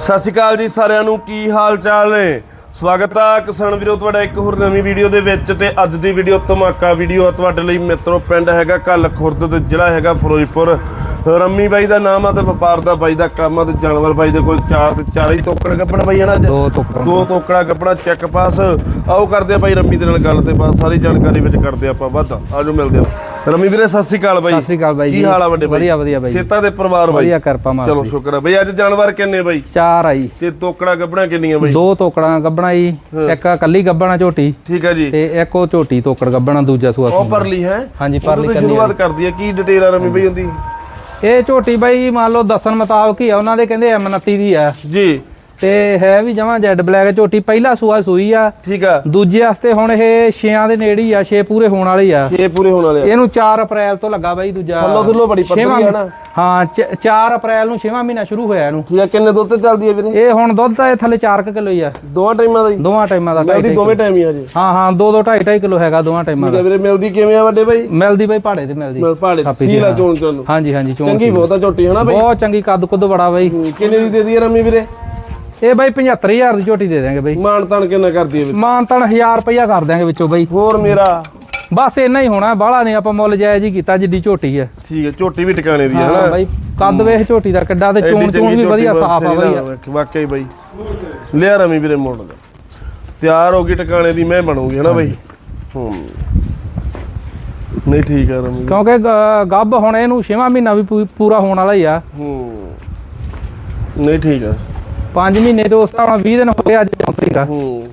ਸਤਿ ਸ਼੍ਰੀ ਅਕਾਲ ਜੀ ਸਾਰਿਆਂ ਨੂੰ ਕੀ ਹਾਲ ਚਾਲ ਨੇ? ਸਵਾਗਤ ਆ ਕਿਸਾਨ ਵੀਰੋ ਤੁਹਾਡਾ ਇੱਕ ਹੋਰ ਨਵੀਂ ਵੀਡੀਓ ਦੇ ਵਿੱਚ ਤੇ ਅੱਜ ਦੀ ਵੀਡੀਓ ਧਮਾਕਾ ਵੀਡੀਓ ਆ ਤੁਹਾਡੇ ਲਈ ਮਿੱਤਰੋ ਪਿੰਡ ਹੈਗਾ ਕੱਲ ਖੁਰਦ ਤੇ ਜ਼ਿਲ੍ਹਾ ਹੈਗਾ ਫਿਰੋਜ਼ਪੁਰ। ਰੰਮੀ ਬਾਈ ਦਾ ਨਾਮ ਆ ਤੇ ਵਪਾਰ ਦਾ ਬਾਈ ਦਾ ਕੰਮ ਆ ਤੇ ਜਾਨਵਰ ਬਾਈ ਦੇ ਕੋਲ ਚਾਰ ਤੇ ਚਾਰ ਹੀ ਟੋਕੜ ਕੱਪੜਾ ਬਾਈ ਹਨਾ? ਦੋ ਟੋਕੜਾਂ। ਦੋ ਟੋਕੜਾ ਕੱਪੜਾ ਚੈੱਕ ਪਾਸ ਆਓ ਕਰਦੇ ਆ ਬਾਈ ਰੰਮੀ ਦੇ ਨਾਲ ਗੱਲ ਤੇ ਬਾਅਦ ਸਾਰੀ ਜਾਣਕਾਰੀ ਵਿੱਚ ਕਰਦੇ ਆਪਾਂ ਵੱਧ। ਆਜੋ ਮਿਲਦੇ ਆ। ਰੰਮੀ ਵੀਰੇ ਸਤਿ ਸ਼੍ਰੀ ਅਕਾਲ ਬਾਈ। ਸਤਿ ਸ਼੍ਰੀ ਅਕਾਲ ਬਾਈ ਕੀ। ਹਾਲ ਆ ਵੱਡੇ ਬਾਈ? ਵਧੀਆ, ਵਧੀਆ ਬਾਈ। ਸੇਤਾ ਦੇ ਪਰਿਵਾਰ ਬਾਈ। ਵਧੀਆ ਕਿਰਪਾ ਮਾਲਕ ਚਲੋ। ਸ਼ੁਕਰ ਆ। ਬਈ ਅੱਜ ਜਾਨਵਰ ਕਿੰਨੇ ਬਾਈ? ਚਾਰ ਆਈ ਤੇ ਤੋਕੜਾ ਗੱਬਣਾ ਕਿੰਨੀਆਂ ਬਾਈ? ਦੋ ਤੋਕੜਾਂ ਗੱਬਣਾ ਜੀ ਇੱਕ ਕੱਲੀ ਗੱਬਣਾ ਝੋਟੀ ਠੀਕ ਹੈ ਜੀ। ਤੇ ਇੱਕ ਉਹ ਝੋਟੀ ਤੋਕੜ ਗੱਬਣਾ ਦੂਜਾ ਸੂਆ ਉਹ। ਪਰਲੀ ਹੈ। ਹਾਂਜੀ, ਪਰਲੀ ਤੋਂ ਕਰਨੀ ਸ਼ੁਰੂਆਤ ਕਰਦੀ ਹੈ ਕੀ ਡਿਟੇਲ ਆ ਰਮੀ ਬਈ ਹੁੰਦੀ ਇਹ ਝੋਟੀ ਬਾਈ ਮੰਨ ਲਓ ਦੱਸਣ ਮੁਤਾਬਕ ਹੀ ਆ ਉਹਨਾਂ ਦੇ ਕਹਿੰਦੇ M29 ਦੀ ਆ। ਜੀ। ਤੇ ਹੈ ਵੀ ਜਮਾਂ ਜੈਡ ਬਲੈਕ ਝੋਟੀ ਪਹਿਲਾ ਸੂਆ ਸੂਈ ਆ। ਠੀਕ ਆ। ਦੂਜੇ ਵਾਸਤੇ ਹੁਣ ਇਹ 6ਾਂ ਦੇ ਨੇੜੇ ਹੀ ਆ 6 ਪੂਰੇ ਹੋਣ ਵਾਲੇ ਹੀ ਆ। ਇਹ ਪੂਰੇ ਹੋਣ ਵਾਲੇ ਆ। ਇਹਨੂੰ 4 ਅਪ੍ਰੈਲ ਤੋਂ ਲੱਗਾ ਬਾਈ ਦੂਜਾ ਥੱਲੋਂ ਥੱਲੋਂ ਬੜੀ ਛੇਵਾਂ ਆ ਨਾ। ਹਾਂ 4 ਅਪ੍ਰੈਲ ਨੂੰ 6ਵਾਂ ਮਹੀਨਾ ਸ਼ੁਰੂ ਹੋਇਆ ਇਹਨੂੰ। ਠੀਕ ਆ ਕਿੰਨੇ ਦੁੱਧ ਤੇ ਚੱਲਦੀ ਹੈ ਵੀਰੇ? ਇਹ ਹੁਣ ਦੁੱਧ ਤਾਂ ਇਹ ਥੱਲੇ 4 ਕਿਲੋ ਹੀ ਆ। ਦੋਵਾਂ ਟਾਈਮਾਂ ਦਾ ਹੀ। ਦੋਵਾਂ ਟਾਈਮਾਂ ਦਾ ਢਾਈ ਮਿਲਦੀ ਦੋਵੇਂ ਟਾਈਮ ਹੀ ਆ ਜੀ। ਹਾਂ ਹਾਂ 2 2 2.5 2.5 ਕਿਲੋ ਹੈਗਾ ਦੋਵਾਂ ਟਾਈਮਾਂ ਦਾ। ਵੀਰੇ ਮਿਲਦੀ ਕਿਵੇਂ ਆ ਵੱਡੇ ਬਾਈ? ਮਿਲਦੀ ਬਾਈ ਪਹਾੜੇ ਤੇ ਮਿਲਦੀ। ਮਿਲ ਪਹਾੜੇ ਦੀ, ਸੀਲ ਹਾਂ। ਚੋਣ ਚੋਣ ਨੂੰ ਹਾਂਜੀ ਹਾਂਜੀ ਚੋਣ ਚੰਗੀ ਬਹੁਤ ਝੋਟੀ ਹਨਾ ਬਾਈ? ਬਹੁਤ ਚੰਗੀ ਕੱਦ ਕੁੱਦ ਬੜਾ ਬਾਈ। ਹੂੰ, ਕਿੰਨੇ ਦੀ ਦੇ ਦਈਏ ਰਮੀ ਵੀਰੇ? ਇਹ ਬਾਈ 75000 ਦੀ ਝੋਟੀ ਦੇ ਦਾਂਗੇ ਬਾਈ। ਮਾਨ ਤਾਨ ਕਿੰਨਾ ਕਰਦੀ ਹੈ ਵੀਰੇ ਮਾਨ ਤਨ 1000 ਰੁਪਇਆ ਕਰ ਦਾਂਗੇ ਵਿੱਚੋਂ ਬਾਈ। ਹੋਰ ਮੇਰਾ? ਬਸ ਇੰਨਾ ਹੀ ਹੋਣਾ ਬਾਹਲਾ ਨਹੀਂ ਆਪਾਂ ਮੁੱਲ ਜਾਇਜ਼ ਹੀ ਕੀਤਾ ਜਿੱਡੀ ਝੋਟੀ ਹੈ। ਠੀਕ ਹੈ ਝੋਟੀ ਵੀ ਟਿਕਾਣੇ ਦੀ ਹੈ ਹਾਂ ਬਾਈ ਕੱਦ ਵੇਖ ਝੋਟੀ ਦਾ ਕਿੱਡਾ ਤੇ ਚੋਣ ਚੋਣ ਵੀ ਵਧੀਆ ਸਾਫ਼ ਆ ਇਹਦਾ ਵਾਕਈ ਬਾਈ। ਲਿਆ ਰਮੀ ਵੀਰੇ ਮੋੜ ਦਾ। ਤਿਆਰ ਹੋ ਗਈ ਟਿਕਾਣੇ ਦੀ ਮੈਂ ਬਣੂਗੀ ਹਨਾ ਬਾਈ? ਹੂੰ। ਨਹੀਂ ਠੀਕ ਆ ਰਮੀ ਕਿਉਂਕਿ ਗ- ਗੱਭ ਹੁਣ ਇਹਨੂੰ 6ਵਾਂ ਮਹੀਨਾ ਵੀ ਪੂਰਾ ਹੋਣ ਵਾਲਾ ਹੀ ਆ। ਹੂੰ। ਨਹੀਂ ਠੀਕ ਆ 5 ਮਹੀਨੇ ਤੋਂ ਉਸ ਤਰ੍ਹਾਂ 20 ਦਿਨ ਹੋ ਗਏ ਅੱਜ ਚੌਂਤਰੀ ਦਾ ਹੂੰ।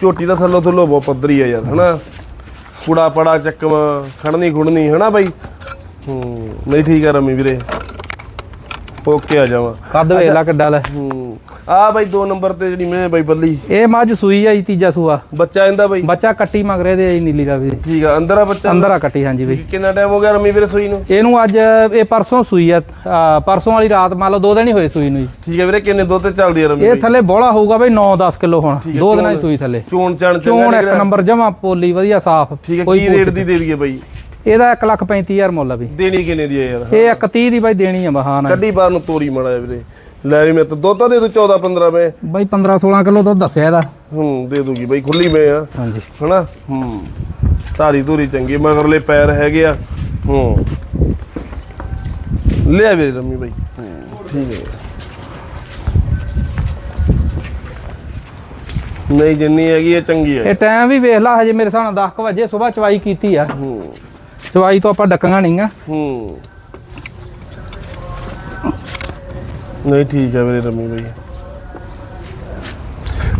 ਝੋਟੀ ਦਾ ਥੱਲੋ ਥੱਲੋਂ ਬਹੁਤ ਪੱਧਰੀ ਆ ਯਾਰ, ਹਨਾ? ਕੁੜਾ ਪੜਾ ਚੱਕਵਾ, ਖੜਨੀ ਖੁੜਨੀ, ਹਨਾ ਬਾਈ? ਹੂੰ, ਨਹੀਂ ਠੀਕ ਆ ਰਮੀ ਵੀਰੇ। ਓਕੇ ਆ ਜਾਵਾ ਕੱਦ ਵੇਖ ਲਾ ਕਿੱਡਾ ਲੈ ਹੂੰ। ਆ ਬਾਈ 2 ਨੰਬਰ ਤੇ ਜਿਹੜੀ ਮੈਂ ਬਾਈ ਬੱਲੀ। ਇਹ ਮੱਝ ਸੂਈ ਆ ਜੀ ਤੀਜਾ ਸੂਆ। ਬੱਚਾ ਇਹਦਾ ਬਾਈ? ਬੱਚਾ ਕੱਟੀ ਮਗਰੇ ਦੇ ਆ ਜੀ ਨੀਲੀ ਰਾਵੀ ਦੀ। ਠੀਕ ਆ ਅੰਦਰ ਆ ਬੱਚਾ? ਅੰਦਰ ਆ ਕੱਟੀ ਹਾਂਜੀ ਬਈ। ਕਿੰਨਾ ਟਾਈਮ ਹੋ ਗਿਆ ਰਮੀ ਵੀਰੇ ਸੂਈ ਨੂੰ? ਇਹਨੂੰ ਅੱਜ ਇਹ ਪਰਸੋਂ ਸੂਈ ਆ। ਆ, ਪਰਸੋਂ ਵਾਲੀ ਰਾਤ ਮੰਨ ਲਓ ਦੋ ਦਿਨ ਹੀ ਹੋਏ ਸੂਈ ਨੂੰ ਜੀ। ਠੀਕ ਹੈ ਵੀਰੇ ਕਿੰਨੇ ਦੁੱਧ ਤੇ ਚੱਲਦੀ ਆ ਰਮੀ ਇਹ? ਥੱਲੇ ਬੋਲਾ ਹੋਊਗਾ ਬਈ 9-10 ਕਿਲੋ ਹੁਣ। ਦੋ ਦਿਨਾਂ ਦੀ ਸੂਈ ਥੱਲੇ। ਚੋਣ ਚਣ ਚੋਣ ਇੱਕ ਨੰਬਰ ਜਮਾ ਪੋਲੀ ਵਧੀਆ ਸਾਫ਼। ਠੀਕ ਕੀ ਰੇਟ ਦੀ ਦੇ ਦਈਏ ਬਾਈ? ਇਹਦਾ 135000 ਮੁੱਲ ਆ ਵੀ। ਦੇਣੀ ਕਿੰਨੇ ਦੀ ਹੈ ਯਾਰ? ਇਹ 130 ਦੀ ਬਾਈ ਦੇਣੀ ਆ ਬਹਾਨਾ ਕੱਢੀ ਬਾਹਰ ਨੂੰ ਤੋਰੀ ਮਾੜਾ ਵੀਰੇ। ਲੈ ਵੀ ਮੈਂ ਤਾਂ ਦੁੱਧ ਦੇ ਦੂ 14 15 ਮੈਂ। ਬਾਈ 15-16 ਕਿਲੋ ਦੁੱਧ ਦੱਸਿਆ ਇਹਦਾ। ਹੂੰ ਦੇ ਦੂਗੀ ਬਾਈ ਖੁੱਲੀ ਮੈਂ ਆ। ਹਾਂਜੀ। ਹਨਾ? ਹੂੰ। ਧਾਰੀ ਧੂਰੀ ਚੰਗੀ ਮਗਰਲੇ ਪੈਰ ਹੈਗੇ ਆ। ਹੂੰ। ਲਿਆ ਵੀਰੇ ਰਮੀ ਬਾਈ। ਠੀਕ ਹੈ। ਨਹੀਂ ਜਿੰਨੀ ਹੈਗੀ ਇਹ ਚੰਗੀ ਹੈ ਇਹ ਟਾਈਮ ਵੀ ਵੇਖ ਲਾ ਹਜੇ ਮੇਰੇ ਹਿਸਾਬ ਨਾਲ 10 ਵਜੇ ਸਵੇਰ ਚਵਾਈ ਕੀਤੀ ਆ। ਹੂੰ। ਚਵਾਈ ਤੋਂ ਆਪਾਂ ਡੱਕਾਂਗਾ ਨਹੀਂ ਆ ਹੂੰ। ਨਹੀਂ, ਠੀਕ ਹੈ ਵੀਰੇ, ਰਮੀ ਬਈ।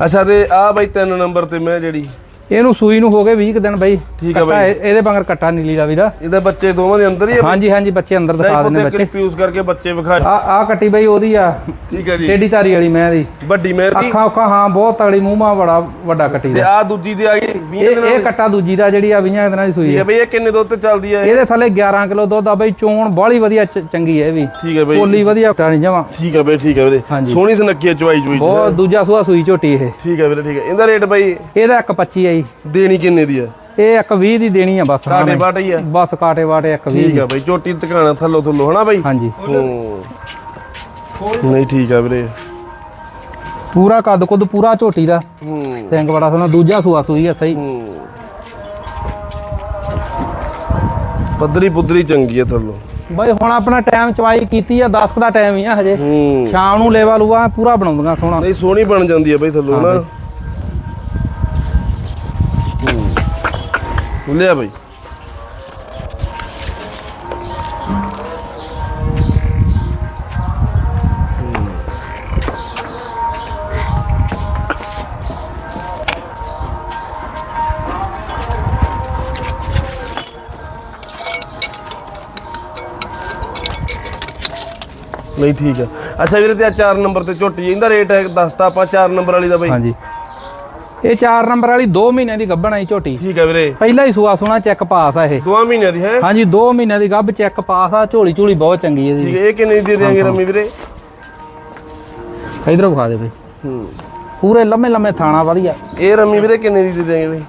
ਅੱਛਾ, ਤੇ ਆ ਬਾਈ ਤਿੰਨ ਨੰਬਰ ਤੇ ਮੈਂ ਜਿਹੜੀ ਇਹਨੂੰ ਸੂਈ ਨੂੰ ਹੋ ਗਏ 20 ਕੁ ਦਿਨ ਬਾਈ। ਠੀਕ ਆ ਕੱਟਾ ਬਾਈ। ਇਹ- ਇਹਦੇ ਬੰਗਰ ਕੱਟਾ ਨੀਲੀ ਰਾਵੀ ਦਾ। ਇਹਦੇ ਬੱਚੇ ਦੋਵਾਂ ਦੇ ਅੰਦਰ ਹੀ ਆ ਹਾਂਜੀ ਹਾਂਜੀ ਬੱਚੇ ਅੰਦਰ ਦਿਖਾ ਦਿੰਦੇ ਬੱਚੇ। ਕਨਫਿਊਜ਼ ਕਰਕੇ ਬੱਚੇ ਵਿਖਾ ਆ ਆ ਕੱਟੀ ਬਾਈ ਉਹਦੀ ਆ। ਠੀਕ ਹੈ ਜੀ। ਟੇਡੀ ਧਾਰੀ ਵਾਲੀ ਮੈਂ ਦੀ। ਵੱਡੀ ਮੇਰ ਦੀ। ਅੱਖਾਂ ਉੱਖਾਂ ਹਾਂ ਬਹੁਤ ਤਗੜੀ ਮੂੰਹ ਮਾ ਬੜਾ ਵੱਡਾ ਕੱਟੀ ਤੇ ਦਾ। ਆ ਦੂਜੀ ਦੀ ਆ ਗਈ 20 ਇਹ ਦਿਨਾਂ ਇਹ ਕੱਟਾ ਦੂਜੀ ਦਾ ਜਿਹੜੀ ਆ 20 ਦਿਨਾਂ ਦੀ ਸੂਈ ਠੀਕ ਹੈ ਹੈ ਬਈ ਇਹ ਕਿੰਨੇ ਦੁੱਧ ਤੇ ਚੱਲਦੀ ਹੈ ਇਹ? ਇਹਦੇ ਥੱਲੇ 11 ਕਿਲੋ ਦੁੱਧ ਆ ਬਈ ਚੋਣ ਬਾਹਲੀ ਵਧੀਆ ਚੰਗੀ ਹੈ ਇਹ ਵੀ। ਠੀਕ ਹੈ ਬਈ। ਪੋਲੀ ਵਧੀਆ ਟਾਣੀ ਜਮਾ। ਠੀਕ ਹੈ ਬਈ ਠੀਕ ਹੈ ਵੀਰੇ। ਸੋਹਣੀ ਸੁਨੱਖੀ ਹੈ ਚਵਾਈ ਚਵਾਈ ਬਹੁਤ ਦੂਜਾ ਸੂਆ ਸੂਈ ਝੋਟੀ ਇਹ। ਠੀਕ ਹੈ ਵੀਰੇ ਠੀਕ ਹੈ ਇਹਦਾ ਰੇਟ ਬਈ? ਇਹਦਾ 125 ਆ ਜੀ ਦੇਣੀ ਕਿੰਨੇ ਦੀ ਹੈ ਇਹ 120 ਦੀ ਦੇਣੀ ਆ ਬਸ ਕਾਟੇ ਬਾਟੇ ਹੀ ਹੈ ਬਸ ਕਾਟੇ ਵਾਟੇ 120 ਠੀਕ ਹੈ ਬਈ ਝੋਟੀ ਟਿਕਾਣਾ ਥੱਲੋ ਥੱਲੋ ਹਨਾ ਬਈ? ਹਾਂਜੀ। ਹੂੰ। ਨਹੀਂ ਠੀਕ ਹੈ ਵੀਰੇ। ਪੂਰਾ ਕੱਦ ਕੁੱਦ ਪੂਰਾ ਝੋਟੀ ਦਾ। ਹੂੰ। ਸਿੰਘ ਬੜਾ ਸੋਹਣਾ ਦੂਜਾ ਸੂਆ ਸੂਈ ਆ ਸਹੀ। ਹੂੰ। ਪੱਧਰੀ ਪੁੱਧਰੀ ਚੰਗੀ ਹੈ ਥੱਲੋ। ਬਈ ਹੁਣ ਆਪਣਾ ਟਾਈਮ ਚਵਾਈ ਕੀਤੀ ਆ 10 ਦਾ ਟਾਈਮ ਹੀ ਆ ਹਜੇ। ਸ਼ਾਮ ਨੂੰ ਲੇਵਾ ਲੂਆ ਪੂਰਾ ਬਣਾਉਂਦੀਆਂ ਸੋਹਣਾ। ਨਹੀਂ ਸੋਹਣੀ ਬਣ ਜਾਂਦੀ ਹੈ ਬਈ ਥੱਲੋ ਨਾ ਲਿਆ ਬਈ। ਨਹੀਂ ਠੀਕ ਆ। ਅੱਛਾ ਵੀਰੇ, ਤੇ ਆ 4 ਨੰਬਰ ਤੇ ਝੋਟੀ ਇਹਦਾ ਰੇਟ ਹੈ ਦੱਸਤਾ ਆਪਾਂ 4 ਨੰਬਰ ਵਾਲੀ ਦਾ ਬਈ। ਹਾਂਜੀ। ਇਹ 4 ਨੰਬਰ ਵਾਲੀ 2 ਮਹੀਨਿਆਂ ਦੀ ਗੱਭਣ ਆਈ ਝੋਟੀ। ਠੀਕ ਹੈ ਵੀਰੇ। ਪਹਿਲਾ ਹੀ ਸੂਆ ਸੋਹਣਾ ਚੈੱਕ ਪਾਸ ਆ ਇਹ। ਦੋਵਾਂ ਮਹੀਨਿਆਂ ਦੀ ਹੈ? ਹਾਂਜੀ 2 ਮਹੀਨਿਆਂ ਦੀ ਗੱਭ ਚੈੱਕ ਪਾਸ ਆ ਝੋਲੀ ਝੋਲੀ ਬਹੁਤ ਚੰਗੀ ਹੈ ਠੀਕ ਇਹਦੀ ਹੈ ਇਹ ਕਿੰਨੇ ਦੀ ਦੇ ਦਿਆਂਗੇ ਰਮੀ ਵੀਰੇ? ਇਧਰੋਂ ਵਿਖਾ ਦੇ ਬਈ। ਹੂੰ। ਪੂਰੇ ਲੰਮੇ ਲੰਮੇ ਥਾਣਾ ਵਧੀਆ। ਇਹ ਰਮੀ ਵੀਰੇ ਕਿੰਨੇ ਦੀ ਦੇ ਦਿਆਂਗੇ ਬਈ?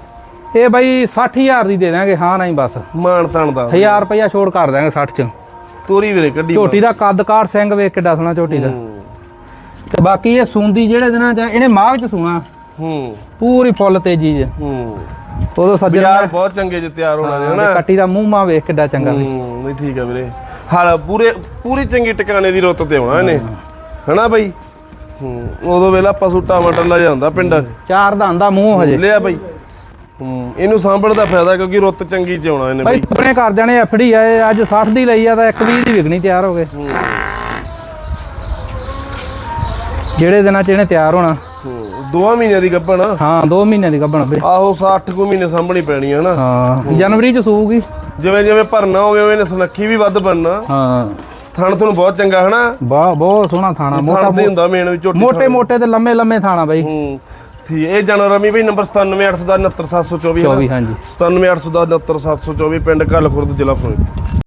ਇਹ ਬਈ 60000 ਦੀ ਦੇ ਦਾਂਗੇ ਹਾਂ ਨਹੀਂ ਬਸ। ਮਾਨ ਤਾਨ ਦਾ। 1000 ਰੁਪਇਆ ਛੋੜ ਕਰ ਦਾਂਗੇ 60 ਚ। ਤੋਰੀ ਵੀਰੇ ਕੱਢੀ ਝੋਟੀ ਦਾ ਕੱਦ ਕਾਠ ਸਿੰਘ ਵੇਖ ਕਿੱਡਾ ਸੋਹਣਾ ਝੋਟੀ ਦਾ। ਤੇ ਬਾਕੀ ਇਹ ਸੂੰਦੀ ਜਿਹੜੇ ਦਿਨਾਂ ਚ ਇਹਨੇ ਮਾਘ ਚ ਸੂਣਾ। ਹੂੰ। ਪੂਰੀ ਫੁੱਲ ਤੇਜ਼ੀ ਚ ਹੂੰ। ਉਦੋਂ ਸੱਜਣ ਬਹੁਤ ਚੰਗੇ ਜਿ ਤਿਆਰ ਹੋਣਾ ਨੇ ਹਨਾ? ਕੱਟੀ ਦਾ ਮੂੰਹ ਮਾ ਵੇਖ ਕਿੱਡਾ ਚੰਗਾ ਹੂੰ ਨਹੀਂ ਠੀਕ ਆ ਵੀਰੇ। ਹਾਲ ਪੂਰੇ ਪੂਰੀ ਚੰਗੀ ਟਿਕਾਣੇ ਦੀ ਰੁੱਤ ਤੇ ਆਉਣਾ ਇਹਨੇ। ਹਨਾ ਬਾਈ? ਹੂੰ ਉਦੋਂ ਵੇਲਾ ਪਸ਼ੂ ਟਮਾਟਰ ਲਾ ਜਾਂਦਾ ਪਿੰਡਾਂ 'ਚ। ਚਾਰ ਦਾ ਆਂਦਾ ਮੂੰਹ ਹਜੇ। ਲਿਆ ਬਾਈ। ਹੂੰ ਇਹਨੂੰ ਸਾਂਭਣ ਦਾ ਫਾਇਦਾ ਕਿਉਂਕਿ ਰੁੱਤ ਚੰਗੀ ਚ ਆਉਣਾ ਇਹਨੇ ਬਾਈ ਆਪਣੇ ਕਰ ਜਾਣੇ ਐਫਡੀ ਆ ਅੱਜ 60 ਦੀ ਲਈ ਆ ਤਾਂ 120 ਦੀ ਵਿਕਣੀ ਤਿਆਰ ਹੋ ਗਏ। ਹੂੰ। ਜਿਹੜੇ ਦਿਨਾਂ ਚ ਇਹਨੇ ਤਿਆਰ ਹੋਣਾ। ਦੋਵਾਂ ਮਹੀਨਿਆਂ ਦੀ ਗੱਭਣ ਆ। ਹਾਂ 2 ਮਹੀਨਿਆਂ ਦੀ ਗੱਭਣ ਬੇ ਆਹੋ 60 ਕੁ ਮਹੀਨੇ ਸਾਂਭਣੀ ਪੈਣੀ ਆ ਨਾ। ਹਾਂ ਜਨਵਰੀ ਚ ਸੂਗੀ ਜਿਵੇਂ ਜਿਵੇਂ ਭਰਨਾ ਹੋਵੇ ਉਵੇਂ ਸੁਨੱਖੀ ਵੀ ਵੱਧ ਬਣਨਾ। ਹਾਂ। ਥਣ ਤੁਹਾਨੂੰ ਬਹੁਤ ਚੰਗਾ ਹਨਾ? ਬਹੁਤ ਬਹੁਤ ਸੋਹਣਾ ਥਾਣਾ ਮੋਟਾ ਥਣ ਤੇ ਹੁੰਦਾ ਮੇਨ ਵੀ ਝੋਟੀ ਮੋਟੇ ਮੋਟੇ ਤੇ ਲੰਮੇ ਲੰਮੇ ਥਾਣਾ ਬਾਈ। ਹੂੰ ਠੀਕ ਇਹ ਜਨਰਮੀ ਵੀ ਨੰਬਰ 97810 69724 24 ਹਾਂਜੀ। 97810 69724 ਪਿੰਡ ਘੱਲ ਖੁਰਦ ਜ਼ਿਲ੍ਹਾ ਫਿਰੋਜ਼ਪੁਰ।